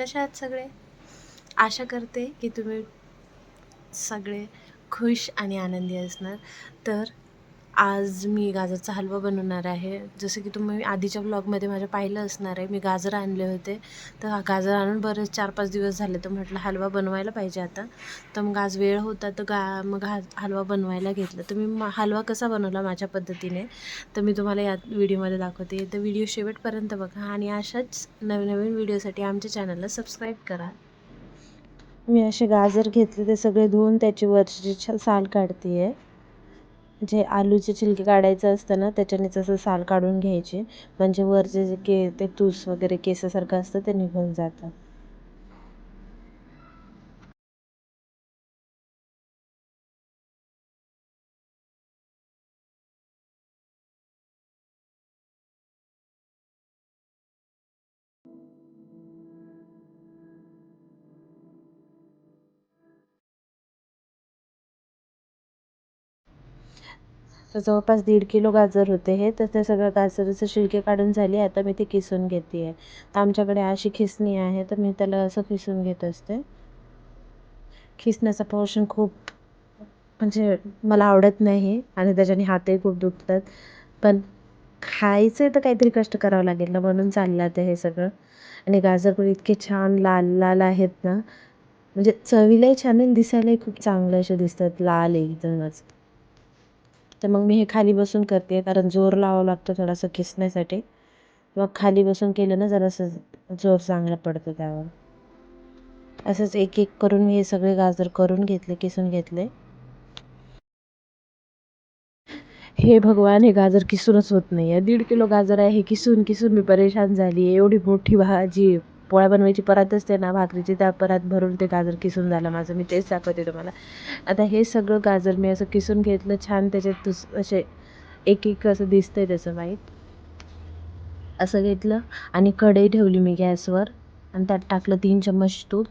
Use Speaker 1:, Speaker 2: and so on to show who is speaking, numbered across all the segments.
Speaker 1: आहात सगळे? आशा करते की तुम्ही सगळे खुश आणि आनंदी असणार. तर आज मी गाजरचा हलवा बनवणार आहे. जसं की तुम्ही आधीच्या ब्लॉगमध्ये माझ्या पाहिलं असणार आहे. मी गाजर आणले होते. तर गाजर आणून बरेच चार पाच दिवस झाले. तर म्हटलं हलवा बनवायला पाहिजे आता. तर मग आज वेळ होता. तर गा मग हा हलवा बनवायला घेतला. तर मी म- हलवा कसा बनवला माझ्या पद्धतीने तर मी तुम्हाला या व्हिडिओमध्ये दाखवते. तर व्हिडिओ शेवटपर्यंत बघा आणि अशाच नवीन नवीन व्हिडिओसाठी आमच्या चॅनलला सबस्क्राईब करा. मी असे गाजर घेतले. ते सगळे धुवून त्याची वरची छ- साल काढते आहे जे आलूचे छिलके काढायचं असतं ना त्याच्यानेच असं साल काढून घ्यायचे. म्हणजे वरचे जे के ते तूस वगैरे केसासारखं असतं ते निघून जातं. तर जवळपास दीड किलो गाजर होते हे. तर ते सगळं गाजराचं शिलके काढून झाले. आता मी ते किसून घेते आहे तर आमच्याकडे अशी खिसणी आहे तर मी त्याला असं किसून घेत असते. खिसण्याचा पोर्शन खूप म्हणजे मला आवडत नाही आणि त्याच्याने हातही खूप दुखतात. पण खायचं आहे तर काहीतरी कष्ट करावं लागेल ना म्हणून चाललं ते हे सगळं. आणि गाजर पण इतके छान लाल लाल आहेत ना. म्हणजे चवीलाही छान आणि दिसायलाही खूप चांगलं असे दिसतात लाल एकदमच. तर मग मी हे खाली बसून करते. कारण जोर लावावा लागतो थोडासा किसण्यासाठी मग खाली बसून केलं ना जरासं जोर चांगला पडतो त्यावर. असंच एक एक करून मी हे सगळे गाजर करून घेतले किसून घेतले. हे भगवान हे गाजर किसूनच होत नाही आहे दीड किलो गाजर आहे हे किसून किसून मी परेशान झाली आहे एवढी मोठी भाजी. पोळ्या बनवायची परात असते ना भाकरीची त्या परात भरून ते गाजर किसून झालं माझं. मी तेच दाखवते तुम्हाला. आता हे सगळं गाजर मी असं किसून घेतलं छान त्याच्यात तुस असे एक एक असं दिसतं आहे त्याचं माहीत असं घेतलं आणि कढई ठेवली मी गॅसवर आणि त्यात टाकलं तीन चम्मच तूप.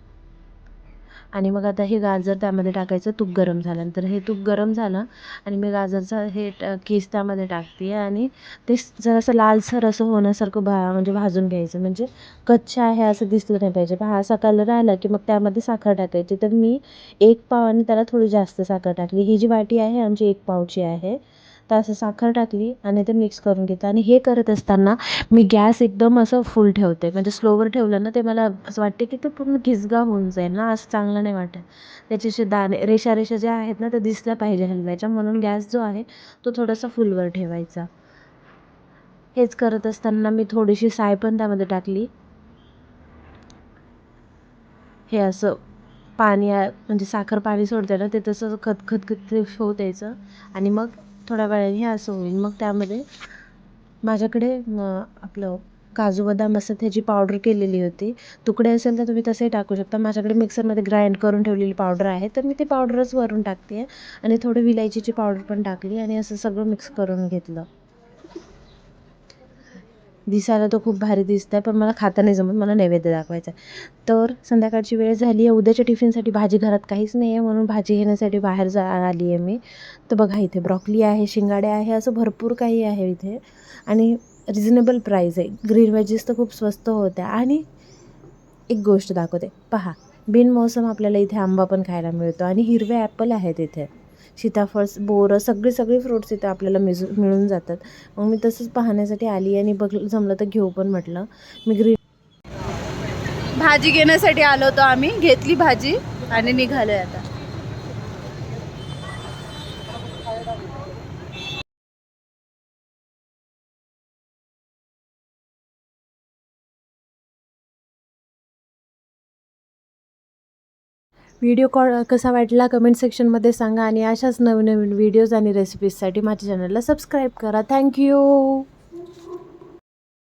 Speaker 1: आणि मग आता हे गाजर त्यामध्ये टाकायचं तूप गरम झाल्यानंतर हे तूप गरम झालं आणि मी गाजरचं हे केस त्यामध्ये टाकते आहे आणि ते जरासं लालसर असं होण्यासारखं भा म्हणजे भाजून घ्यायचं. म्हणजे कच्चं आहे असं दिसलं नाही पाहिजे. हा असा कलर आला की मग त्यामध्ये साखर टाकायची. तर मी एक पाव आणि त्याला थोडी जास्त साखर टाकली. ही जी वाटी आहे आमची एक पावची आहे. तर असं साखर टाकली आणि ते मिक्स करून घेते आणि हे करत असताना मी गॅस एकदम असं फुल ठेवते. म्हणजे स्लोवर ठेवलं ना ते मला असं वाटते की ते पूर्ण घिसगा होऊन जाईल ना असं चांगलं नाही वाटत. त्याचे असे दाणे रेषा रेषा ज्या आहेत ना त्या दिसल्या पाहिजे हलव्याच्या. म्हणून गॅस जो आहे तो थोडासा फुलवर ठेवायचा. हेच करत असताना मी थोडीशी साय पण त्यामध्ये टाकली. हे असं पाणी म्हणजे साखर पाणी सोडते ना ते तसं खतखत खत होत द्यायचं आणि मग थोड्या वेळाने हे असं होईल. मग त्यामध्ये माझ्याकडे आपलं काजू बदाम असं त्याची पावडर केलेली होती. तुकडे असेल तर तुम्ही तसेही टाकू शकता. माझ्याकडे मिक्सरमध्ये ग्राइंड करून ठेवलेली पावडर आहे. तर मी ती पावडरच वरून टाकते. आहे आणि थोडी विलायचीची पावडर पण टाकली आणि असं सगळं मिक्स करून घेतलं. दिसायला तो खूप भारी दिसत आहे पण मला खाता नाही जमत मला नैवेद्य दाखवायचा आहे. तर संध्याकाळची वेळ झाली आहे उद्याच्या टिफिनसाठी भाजी घरात काहीच नाही आहे म्हणून भाजी घेण्यासाठी बाहेर जा आली आहे मी. तर बघा इथे ब्रॉकली आहे शिंगाडे आहे असं भरपूर काही आहे इथे. आणि रिजनेबल प्राईज आहे. ग्रीन व्हेजीस तर खूप स्वस्त होत्या. आणि एक गोष्ट दाखवते. पहा बिनमोसम आपल्याला इथे आंबा पण खायला मिळतो. आणि हिरवे ॲपल आहेत इथे. सीताफळ बोरं सगळी सगळी फ्रुट्स इथे आपल्याला मिजू मिळून जातात. मग मी तसंच पाहण्यासाठी आली आणि बघ जमलं तर घेऊ पण म्हटलं. मी ग्रीन भाजी घेण्यासाठी आलो होतो आम्ही. घेतली भाजी आणि निघालोय आता. व्हिडिओ कॉ कसा वाटला कमेंट सेक्शनमध्ये सांगा आणि अशाच नवीन नवीन व्हिडिओज आणि रेसिपीजसाठी माझ्या चॅनलला सबस्क्राईब करा. थँक्यू